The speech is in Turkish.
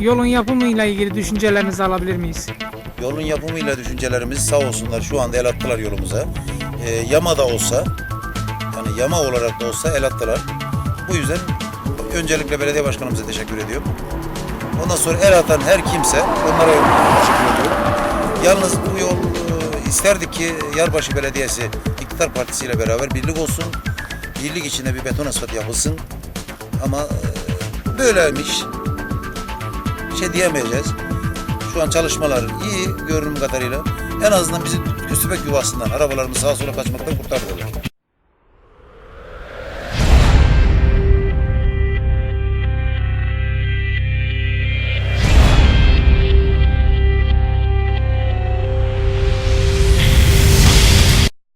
yolun yapımıyla ilgili düşüncelerinizi alabilir miyiz? Yolun yapımıyla düşüncelerimiz sağ olsunlar şu anda el attılar yolumuza. Ee, yama da olsa, yani yama olarak da olsa el attılar. Bu yüzden öncelikle belediye başkanımıza teşekkür ediyorum. Ondan sonra el atan her kimse onlara teşekkür ediyorum. Yalnız bu yol e, isterdik ki Yarbaşı Belediyesi İktidar Partisi ile beraber birlik olsun. Birlik içinde bir beton asfalt yapılsın. Ama e, böyleymiş. Şey diyemeyeceğiz. Şu an çalışmalar iyi görünüm kadarıyla. En azından bizi köstebek yuvasından, arabalarımız sağa sola kaçmaktan kurtardılar.